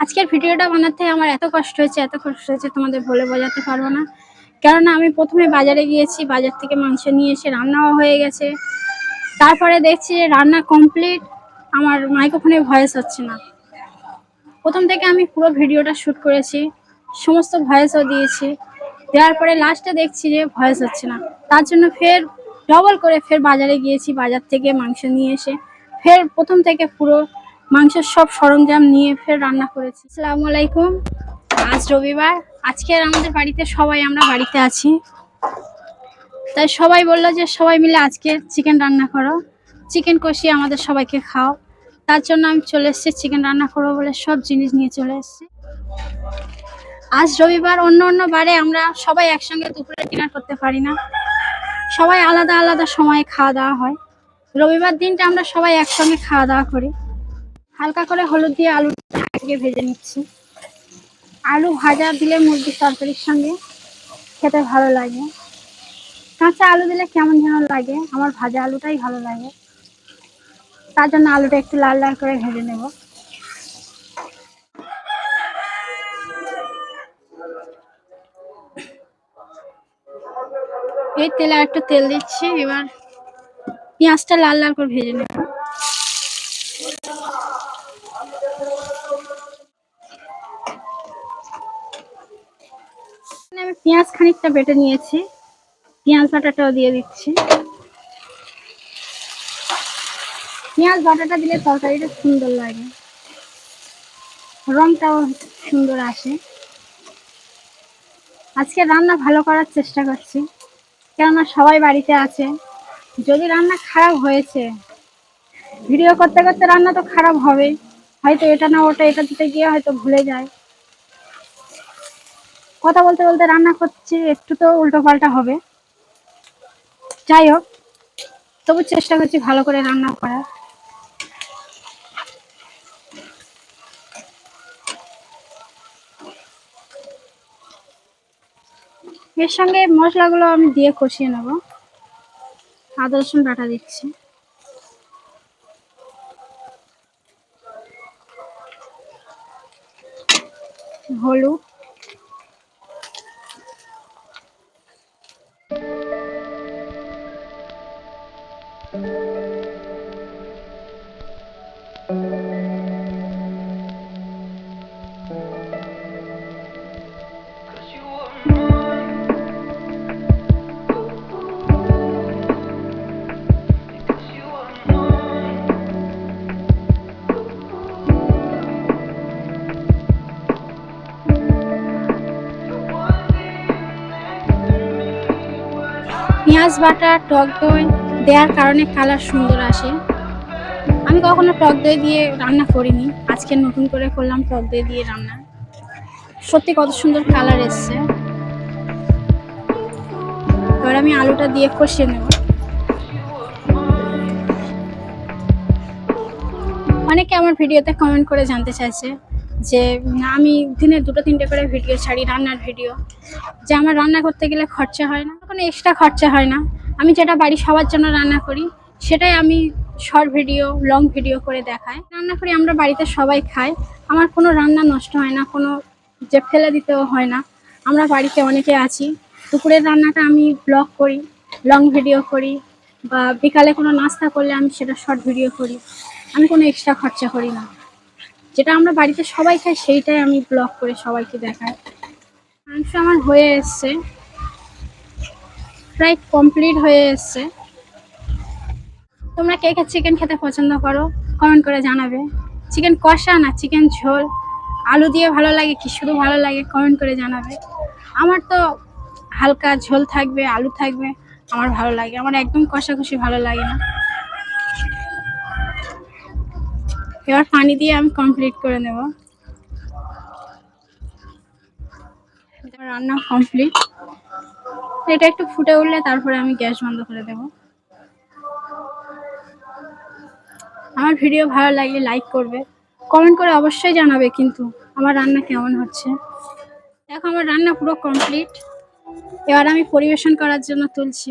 আজকের ভিডিওটা বানাতে আমার এত কষ্ট হয়েছে, এত কষ্ট হয়েছে তোমাদের বলে বোঝাতে পারব না। কেননা আমি প্রথমে বাজারে গিয়েছি, বাজার থেকে মাংস নিয়ে এসে রান্নাও হয়ে গেছে। তারপরে দেখছি যে রান্না কমপ্লিট আমার মাইক্রোফোনে ভয়েস হচ্ছে না। প্রথম থেকে আমি পুরো ভিডিওটা শ্যুট করেছি, সমস্ত ভয়েসও দিয়েছি। দেওয়ার পরে লাস্টে দেখছি যে ভয়েস হচ্ছে না। তার জন্য ফের ডবল করে ফের বাজারে গিয়েছি, বাজার থেকে মাংস নিয়ে এসে। ফের প্রথম থেকে পুরো মাংসের সব সরঞ্জাম নিয়ে ফের রান্না করেছি। আসসালামু আলাইকুম। আজ রবিবার। আজকে আমাদের বাড়িতে সবাই আমরা বাড়িতে আছি। তাই সবাই বলল যে সবাই মিলে আজকে চিকেন রান্না করো। চিকেন কষিয়ে আমাদের সবাইকে খাও। তার জন্য আমি চলে এসেছি চিকেন রান্না করব বলে সব জিনিস নিয়ে চলে এসেছি। আজ রবিবার অন্য অন্য বারে আমরা সবাই একসঙ্গে দুপুরে ডিনার করতে পারি না। সবাই আলাদা আলাদা সময়ে খাওয়া দাওয়া হয়। রবিবার দিনটা আমরা সবাই একসঙ্গে খাওয়া দাওয়া করি। হালকা করে হলুদ দিয়ে আলু আগে ভেজে নিচ্ছি। আলু ভাজা দিলে মুরগির তরকারির সঙ্গে খেতে ভালো লাগে। কাঁচা আলু দিলে কেমন যেন লাগে, আমার ভাজা আলুটাই ভালো লাগে। তার জন্য আলুটা একটু লাল লাল করে ভেজে নেব। এই তেলে একটু তেল দিচ্ছি, এবার পেঁয়াজটা লাল লাল করে ভেজে নেব। আমি পেঁয়াজ খানিকটা বেটে নিয়েছি। পেঁয়াজ বাটাটাও দিয়ে দিচ্ছি। পেঁয়াজ বাটাটা দিলে তরকারিটা সুন্দর লাগে। রংটাও সুন্দর আসে। আজকে রান্না ভালো করার চেষ্টা করছি। কেননা সবাই বাড়িতে আছে। যদি রান্না খারাপ হয়েছে, ভিডিও করতে করতে রান্না তো খারাপ হবে হয়তো এটা না ওটা, এটা দিতে গিয়ে হয়তো ভুলে যায়। কথা বলতে বলতে রান্না করছি, একটু তো উল্টো পাল্টা হবে। যাই হোক, তবু চেষ্টা করছি ভালো করে রান্না করার এর সঙ্গে মশলাগুলো আমি দিয়ে কষিয়ে নেব। আদা রসুন বাটা দিচ্ছি। হলুদ। Cause পেঁয়াজ বাটা, টক দই দেওয়ার কারণে কালার সুন্দর আসে। আমি কখনো টক দই দিয়ে রান্না করিনি। আজকে নতুন করে করলাম টক দই দিয়ে রান্না। সত্যি কত সুন্দর কালার এসছে। এবার আমি আলুটা দিয়ে কষিয়ে নেব। অনেকে আমার ভিডিওতে কমেন্ট করে জানতে চাইছে যে আমি দিনে দুটো, তিনটে করে ভিডিও ছাড়ি, রান্নার ভিডিও। যে আমার রান্না করতে গেলে খরচা হয় না, কোনো এক্সট্রা খরচা হয় না। আমি যেটা বাড়ি সবার জন্য রান্না করি, সেটাই আমি শর্ট ভিডিও লং ভিডিও করে দেখাই। রান্না করি, আমরা বাড়িতে সবাই খাই। আমার কোনো রান্না নষ্ট হয় না, কোনো যে ফেলে দিতেও হয় না। আমরা বাড়িতে অনেকে আছি। দুপুরের রান্নাটা আমি ব্লগ করি লং ভিডিও করি, বা বিকালে কোনো নাস্তা করলে আমি সেটা শর্ট ভিডিও করি। আমি কোনো এক্সট্রা খরচা করি না। যেটা আমরা বাড়িতে সবাই খাই, সেইটাই আমি ব্লগ করে সবাইকে দেখাই। মাংস আমার হয়ে এসছে। প্রায় কমপ্লিট হয়ে এসছে। তোমরা কে কে চিকেন খেতে পছন্দ করো কমেন্ট করে জানাবে। চিকেন কষা না চিকেন ঝোল? আলু দিয়ে ভালো লাগে কি শুধু ভালো লাগে কমেন্ট করে জানাবে। আমার তো হালকা ঝোল থাকবে, আলু থাকবে, আমার ভালো লাগে। আমার একদম কষা কষাকষি ভালো লাগে না। এবার পানি দিয়ে আমি কমপ্লিট করে নেব। রান্না কমপ্লিট এটা একটু ফুটে উঠলে তারপরে আমি গ্যাস বন্ধ করে দেব। আমার ভিডিও ভালো লাগলে লাইক করবে। কমেন্ট করে অবশ্যই জানাবে কিন্তু আমার রান্না কেমন হচ্ছে। দেখো আমার রান্না পুরো কমপ্লিট এবার আমি পরিবেশন করার জন্য তুলছি।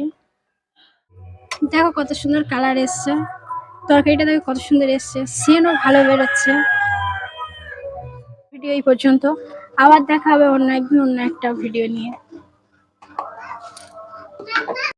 দেখো কত সুন্দর কালার এসছে। তরকারিটা দেখে কত সুন্দর এসছে। সেনও ভালো বেরোচ্ছে। ভিডিও এই পর্যন্ত। আবার দেখা হবে অন্য একদিন, অন্য একটা ভিডিও নিয়ে।